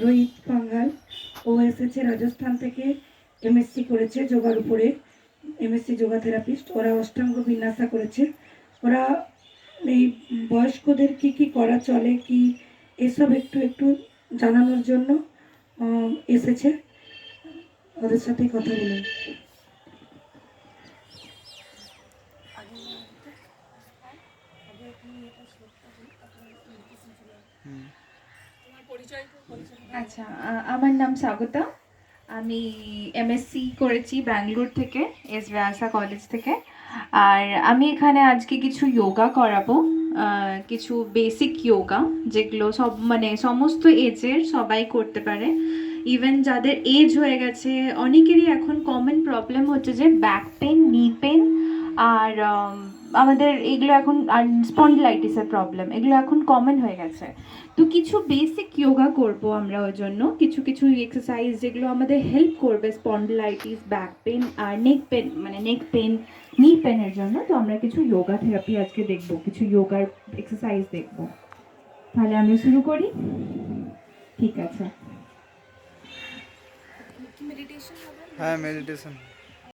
রোহিত পাঙ্গাল ও এসেছে রাজস্থান থেকে এমএসসি করেছে যোগার উপরে এমএসসি যোগা থেরাপিস্ট ওরা অষ্টাঙ্গ বিন্যাসা করেছে ওরা এই বয়স্কদের কি কি করা চলে কি এসব একটু একটু জানানোর জন্য এসেছে ওদের সাথে কথা বলুন আচ্ছা আমার নাম স্বাগতা। আমি এমএসসি করেছি ব্যাঙ্গালোর থেকে এস ব্যাসা কলেজ থেকে। আর আমি এখানে আজকে কিছু যোগা করাবো কিছু বেসিক যোগা যেগুলো সব মানে সমস্ত এজের সবাই করতে পারে। ইভেন যাদের এজ হয়ে গেছে, অনেকেরই এখন কমন প্রবলেম হচ্ছে যে ব্যাক পেন নি পেন আর আমাদের এগুলো এখন আর স্পন্ডলাইটিসের প্রবলেম এগুলো এখন কমন হয়ে গেছে। তো কিছু বেসিক যোগা করব আমরা ওই জন্য। কিছু কিছু এক্সারসাইজ যেগুলো আমাদের হেল্প করবে স্পন্ডলাইটিস ব্যাক পেন আর নেক পেন মানে নেক পেন নি পেনের জন্য। তো আমরা কিছু যোগা থেরাপি আজকে দেখব কিছু যোগার এক্সারসাইজ দেখব। তাহলে আমরা শুরু করি? ঠিক আছে। হ্যাঁ মেডিটেশন